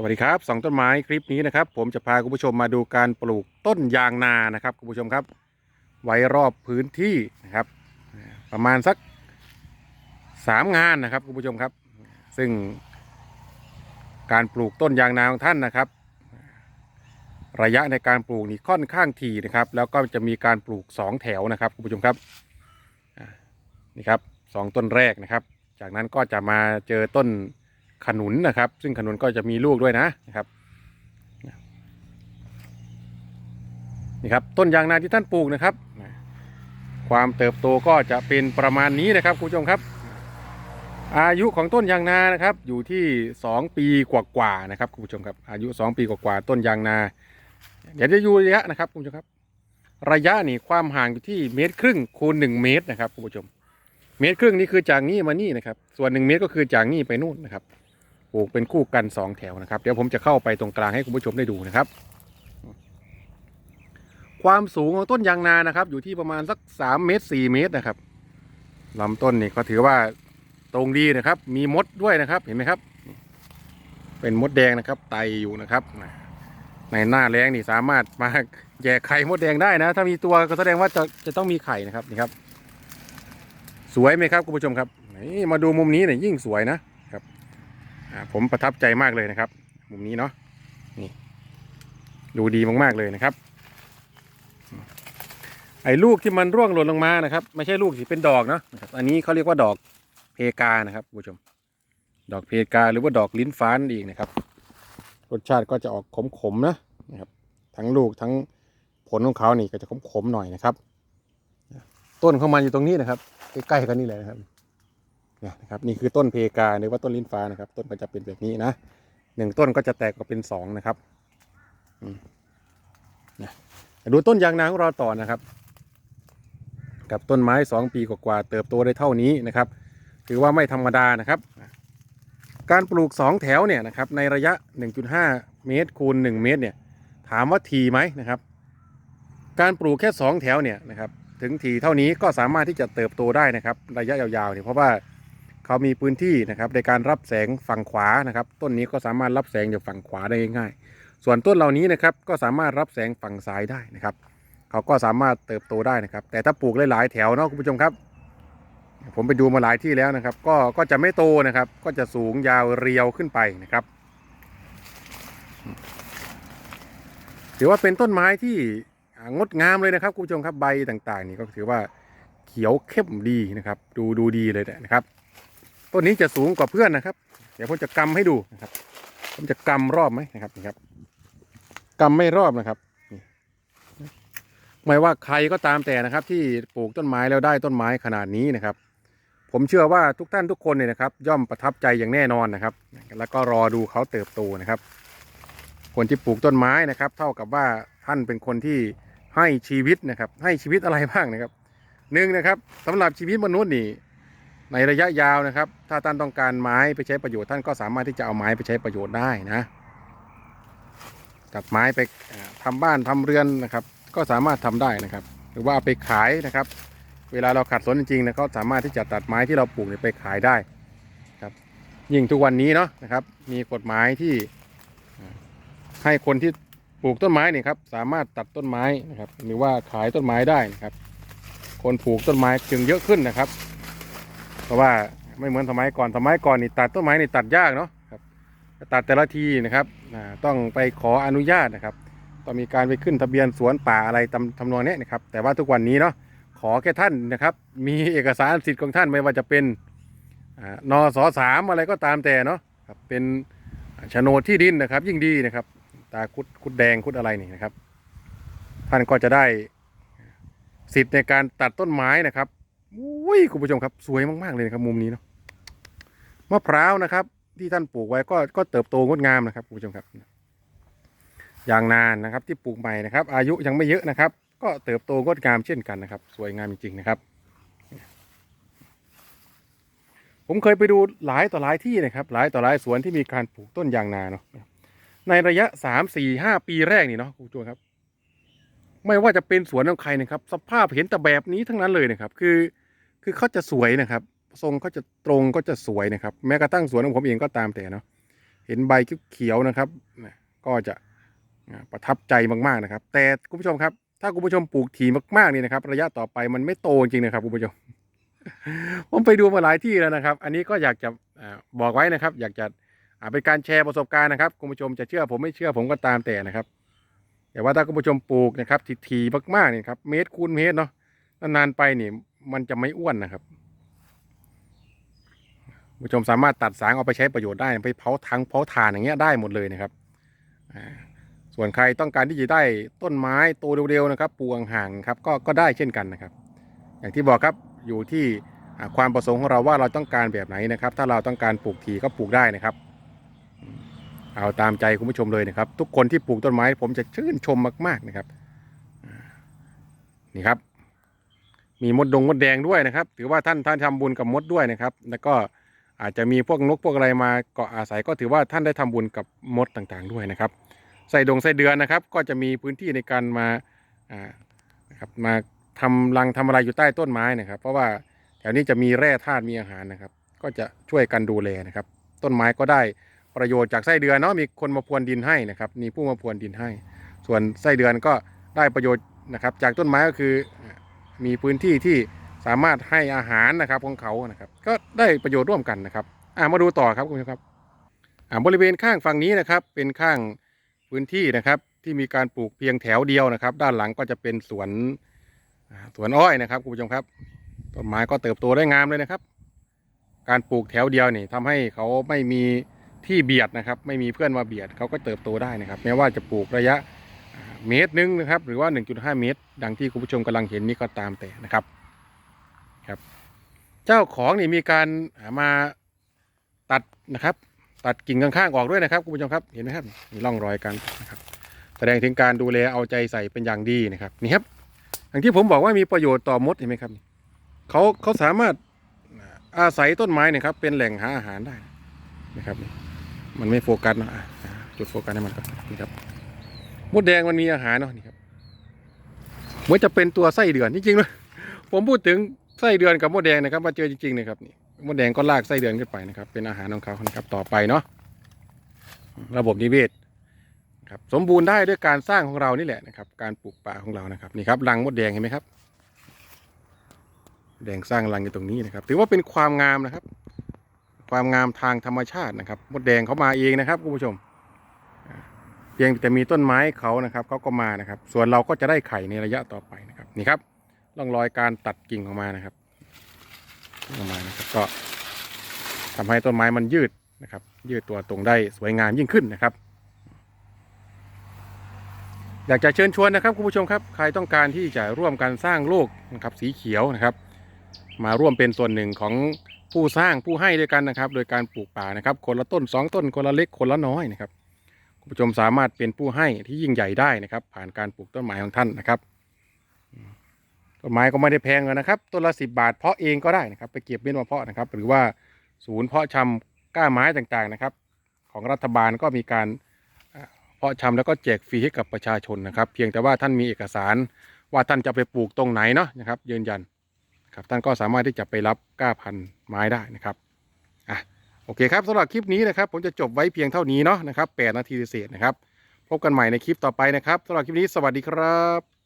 สวัสดีครับสองต้นไม้คลิปนี้นะครับ ผมจะพาคุณผู้ชมมาดูการปลูกต้นยางนานะครับคุณผู้ชมครับ ไว้รอบพื้นที่นะครับ ประมาณสักสามงานนะครับคุณผู้ชมครับ ซึ่ง การปลูกต้นยางนาของท่านนะครับ ระยะในการปลูกนี่ค่อนข้างถี่นะครับ แล้วก็จะมีการปลูกสองแถวนะครับคุณผู้ชมครับนี่ครับสองต้นแรกนะครับ จากนั้นก็จะมาเจอต้น ขนุนนะครับ ซึ่งขนุนก็จะมีลูกด้วยนะนะครับนี่ครับต้นยางนาที่ท่านปลูกนะครับ ความเติบโตก็จะเป็นประมาณนี้นะครับคุณผู้ชมครับ อายุของต้นยางนานะครับ อยู่ที่ 2 ปีกว่าๆนะครับคุณผู้ชมครับ อายุ 2 ปีกว่าๆต้นยางนา เดี๋ยวจะอยู่ระยะนะครับคุณผู้ชมครับ ระยะนี่ความห่างอยู่ที่เมตรครึ่งคูณ1เมตรนะครับคุณผู้ชม เมตรครึ่งนี่คือจากนี่มานี่นะครับ ส่วนหนึ่งเมตรก็คือจากนี่ไปนู่นนะครับ ปลูกเป็นคู่กันสองแถวนะครับ เดี๋ยวผมจะเข้าไปตรงกลางให้คุณผู้ชมได้ดูนะครับ ความสูงของต้นยางนานะครับ อยู่ที่ประมาณสัก3เมตร4เมตรนะครับลำต้นนี่ก็ถือว่าตรงดีนะครับ มีมดด้วยนะครับเห็นไหมครับ เป็นมดแดงนะครับไตอยู่นะครับ ในหน้าแรงนี่สามารถมาแย่ไข่มดแดงได้นะ ถ้ามีตัวก็แสดงว่าจะจะต้องมีไข่นะครับนี่ครับ สวยไหมครับคุณผู้ชมครับนี่มาดูมุมนี้เนี่ยยิ่งสวยนะ ผมประทับใจมากเลยนะครับ มุมนี้เนาะนี่ดูดีมากๆเลยนะครับ ไอ้ลูกที่มันร่วงหล่นลงมานะครับ ไม่ใช่ลูกที่เป็นดอกเนาะนะครับอันนี้เขาเรียกว่าดอกเพกานะครับคุณผู้ชม ดอกเพกาหรือว่าดอกลิ้นฟ้านั่เองนะครับรสชาติก็จะออกขมๆนะนะครับ ทั้งลูกทั้งผลของเขานี่ก็จะขมๆหน่อยนะครับ ต้นของมันอยู่ตรงนี้นะครับใกล้ๆกันนี่เลยนะครับ นี่ยนะครับนี่คือต้นเพกาหรือว่าต้นลิ้นฟ้านะครับ ต้นก็จะเป็นแบบนี้นะหนึ่งต้นก็จะแตกออกเป็นสองนะครับนะดูต้นยางนาของเราต่อนะครับ กับต้นไม้สองปีกว่าเติบโตได้เท่านี้นะครับ ถือว่าไม่ธรรมดานะครับ การปลูกสองแถวเนี่ยนะครับในระยะ 1.5 เมตรคูณ1เมตรเนี่ยถามว่าทีไหมนะครับ การปลูกแค่สองแถวเนี่ยนะครับถึงทีเท่านี้ก็สามารถที่จะเติบโตได้นะครับ ระยะยาวๆเนี่ยเพราะว่า เขามีพื้นที่นะครับในการรับแสงฝั่งขวานะครับ ต้นนี้ก็สามารถรับแสงจากฝั่งขวาได้ง่ายๆ ส่วนต้นเหล่านี้นะครับก็สามารถรับแสงฝั่งซ้ายได้นะครับ เขาก็สามารถเติบโตได้นะครับ แต่ถ้าปลูกหลายๆแถวเนาะคุณผู้ชมครับ ผมไปดูมาหลายที่แล้วนะครับ ก็ก็จะไม่โตนะครับ ก็จะสูงยาวเรียวขึ้นไปนะครับถือว่าเป็นต้นไม้ที่งดงามเลยนะครับคุณผู้ชมครับใบต่างๆ นี่ก็ถือว่าเขียวเข้มดีนะครับ ดูดูดีเลยนะครับ ต้นนี้จะสูงกว่าเพื่อนนะครับ เดี๋ยวผมจะกำให้ดูนะครับ ผมจะกำรอบไหมนะครับนี่ครับกำไม่รอบนะครับนี่ไม่ว่าใครก็ตามแต่นะครับ ที่ปลูกต้นไม้แล้วได้ต้นไม้ขนาดนี้นะครับ ผมเชื่อว่าทุกท่านทุกคนเนี่ยนะครับ ย่อมประทับใจอย่างแน่นอนนะครับ แล้วก็รอดูเขาเติบโตนะครับ คนที่ปลูกต้นไม้นะครับ เท่ากับว่าท่านเป็นคนที่ให้ชีวิตนะครับ ให้ชีวิตอะไรบ้างนะครับหนึ่งนะครับสำหรับชีวิตมนุษย์นี่ ในระยะยาวนะครับ ถ้าท่านต้องการไม้ไปใช้ประโยชน์ท่านก็สามารถที่จะเอาไม้ไปใช้ประโยชน์ได้นะตัดไม้ไปเอ่อทำบ้านทำเรือนนะครับ ก็สามารถทำได้นะครับ หรือว่าไปขายนะครับ เวลาเราขัดสนจริงๆนะก็สามารถที่จะตัดไม้ที่เราปลูกไปขายได้ครับ ยิ่งทุกวันนี้เนาะนะครับ มีกฎหมายที่ให้คนที่ปลูกต้นไม้นี่ครับสามารถตัดต้นไม้นะครับ หรือว่าขายต้นไม้ได้นะครับ คนปลูกต้นไม้จึงเยอะขึ้นนะครับ เพราะว่าไม่เหมือนสมัยก่อนสมัยก่อนนี่ตัดต้นไม้นี่ตัดยากเนาะครับตัดแต่ละทีนะครับต้องไปขออนุญาตนะครับต้องมีการไปขึ้นทะเบียนสวนป่าอะไรตำทำนองนี้นะครับ แต่ว่าทุกวันนี้เนาะขอแค่ท่านนะครับ มีเอกสารสิทธิ์ของท่านไม่ว่าจะเป็นอ่านสสามอะไรก็ตามแต่เนาะครับเป็นโฉนดที่ดินนะครับ ยิ่งดีนะครับ ตาคุดคุดแดงคุดอะไรนี่นะครับ ท่านก็จะได้สิทธิ์ในการตัดต้นไม้นะครับ อุ้ยคุณผู้ชมครับ สวยมาก ๆ เลยนะครับมุมนี้เนาะมะพร้าวนะครับ ที่ท่านปลูกไว้ก็ก็เติบโตงดงามนะครับคุณผู้ชมครับอย่างนานนะครับที่ปลูกใหม่นะครับ อายุยังไม่เยอะนะครับ ก็เติบโตงดงามเช่นกันนะครับ สวยงามจริงๆนะครับ ผมเคยไปดูหลายต่อหลายที่นะครับ หลายต่อหลายสวนที่มีการปลูกต้นยางนาเนาะในระยะสามสี่ห้าปีแรกนี่เนาะคุณผู้ชมครับ ไม่ว่าจะเป็นสวนของใครนะครับ สภาพเห็นแต่แบบนี้ทั้งนั้นเลยนะครับ คือคือเขาจะสวยนะครับ ทรงเขาจะตรงก็จะสวยนะครับ แม้กระทั่งสวนของผมเองก็ตามแต่เนาะเห็นใบเขียวๆนะครับก็จะประทับใจมากๆนะครับ แต่คุณผู้ชมครับ ถ้าคุณผู้ชมปลูกถี่มากๆนี่นะครับ ระยะต่อไปมันไม่โตจริงๆนะครับคุณผู้ชมผมไปดูมาหลายที่แล้วนะครับ อันนี้ก็อยากจะบอกไว้นะครับ อยากจะเป็นการแชร์ประสบการณ์นะครับคุณผู้ชมจะเชื่อผมไม่เชื่อผมก็ตามแต่นะครับ แต่ว่าถ้าคุณผู้ชมปลูกนะครับถี่ๆมากๆเนี่ยครับเมตรคูณเมตรเนาะนานๆไปนี่มันจะไม่อ้วนนะครับคุณผู้ชมสามารถตัดสางเอาไปใช้ประโยชน์ได้ไปเผาทังเผาถ่านอย่างเงี้ยได้หมดเลยนะครับส่วนใครต้องการที่จะได้ต้นไม้โตเร็วๆนะครับปลูกห่างครับก็ก็ได้เช่นกันนะครับ อย่างที่บอกครับอยู่ที่ความประสงค์ของเราว่าเราต้องการแบบไหนนะครับ ถ้าเราต้องการปลูกถี่ก็ปลูกได้นะครับ เอาตามใจคุณผู้ชมเลยนะครับ ทุกคนที่ปลูกต้นไม้ ผมจะชื่นชมมากๆนะครับ นี่ครับ มีมดดงมดแดงด้วยนะครับ ถือว่าท่านท่านทำบุญกับมดด้วยนะครับ แล้วก็อาจจะมีพวกนกพวกอะไรมาเกาะอาศัยก็ถือว่าท่านได้ทำบุญกับมดต่างๆด้วยนะครับไส้ดงไส้เดือนนะครับ ก็จะมีพื้นที่ในการมาอ่านะครับมาทำรังทำอะไรอยู่ใต้ต้นไม้นะครับ เพราะว่าแถวนี้จะมีแร่ธาตุมีอาหารนะครับ ก็จะช่วยกันดูแลนะครับ ต้นไม้ก็ได้ ประโยชน์จากไส้เดือนเนาะมีคนมาพรวนดินให้นะครับมีผู้มาพรวนดินให้ ส่วนไส้เดือนก็ได้ประโยชน์นะครับ จากต้นไม้ก็คือมีพื้นที่ที่สามารถให้อาหารนะครับของเขานะครับ ก็ได้ประโยชน์ร่วมกันนะครับอ่ามาดูต่อครับคุณผู้ชมครับอ่าบริเวณข้างฝั่งนี้นะครับ เป็นข้างพื้นที่นะครับที่มีการปลูกเพียงแถวเดียวนะครับ ด้านหลังก็จะเป็นสวนสวนอ้อยนะครับคุณผู้ชมครับต้นไม้ก็เติบโตได้งามเลยนะครับ การปลูกแถวเดียวนี่ทำให้เขาไม่มี ที่เบียดนะครับ ไม่มีเพื่อนมาเบียดเขาก็เติบโตได้นะครับแม้ว่าจะปลูกระยะเมตรหนึงนะครับ หรือว่า 1.5 เมตร ดังที่คุณผู้ชมกำลังเห็นนี้ก็ตามแต่นะครับครับ เจ้าของนี่มีการมาตัดนะครับ ตัดกิ่งข้างๆออกด้วยนะครับคุณผู้ชมครับเห็นไหมครับมีร่องรอยกันนะครับ แสดงถึงการดูแลเอาใจใส่เป็นอย่างดีนะครับนี่ครับอย่างที่ผมบอกว่ามีประโยชน์ต่อมดเห็นไหมครับเขาเขาสามารถอาศัยต้นไม้นะครับ เป็นแหล่งหาอาหารได้นะครับ มันไม่โฟกัสเนอะจุดโฟกัสให้มันก่อนนี่ครับมดแดงมันมีอาหารเนาะนี่ครับเหมือนจะเป็นตัวไส้เดือนจริงๆเลยผมพูดถึงไส้เดือนกับมดแดงนะครับมาเจอจริงๆนะครับนี่มดแดงก็ลากไส้เดือนขึ้นไปนะครับ เป็นอาหารของเขานะครับต่อไปเนาะระบบนิเวศครับสมบูรณ์ได้ด้วยการสร้างของเรานี่แหละนะครับ การปลูกป่าของเรานะครับนี่ครับรังมดแดงเห็นไหมครับ แดงสร้างรังอยู่ตรงนี้นะครับ ถือว่าเป็นความงามนะครับ ความงามทางธรรมชาตินะครับ มดแดงเขามาเองนะครับคุณผู้ชม เพียงแต่มีต้นไม้เขานะครับเขาก็มานะครับ ส่วนเราก็จะได้ไข่ในระยะต่อไปนะครับนี่ครับร่องรอยการตัดกิ่งออกมานะครับออกมานะครับก็ทำให้ต้นไม้มันยืดนะครับ ยืดตัวตรงได้สวยงามยิ่งขึ้นนะครับ อยากจะเชิญชวนนะครับคุณผู้ชมครับ ใครต้องการที่จะร่วมกันสร้างโลกนะครับสีเขียวนะครับ มาร่วมเป็นส่วนหนึ่งของ ผู้สร้างผู้ให้ด้วยกันนะครับ โดยการปลูกป่านะครับ คนละต้นสองต้นคนละเล็กคนละน้อยนะครับคุณผู้ชมสามารถเป็นผู้ให้ที่ยิ่งใหญ่ได้นะครับ ผ่านการปลูกต้นไม้ของท่านนะครับต้นไม้ก็ไม่ได้แพงเลยนะครับต้นละสิบบาทเพาะเองก็ได้นะครับไปเก็บเม็ดมาเพาะนะครับ หรือว่าศูนย์เพาะชำก้าไม้ต่างๆนะครับ ของรัฐบาลก็มีการเพาะชำแล้วก็แจกฟรีให้กับประชาชนนะครับ เพียงแต่ว่าท่านมีเอกสารว่าท่านจะไปปลูกตรงไหนเนาะนะครับ ยืนยัน ครับท่านก็สามารถที่จะไปรับก้าพันไม้ได้นะครับอะโอเคครับสำหรับคลิปนี้นะครับ ผมจะจบไว้เพียงเท่านี้เนาะนะครับ8นาทีเศษนะครับ พบกันใหม่ในคลิปต่อไปนะครับสำหรับคลิปนี้สวัสดีครับ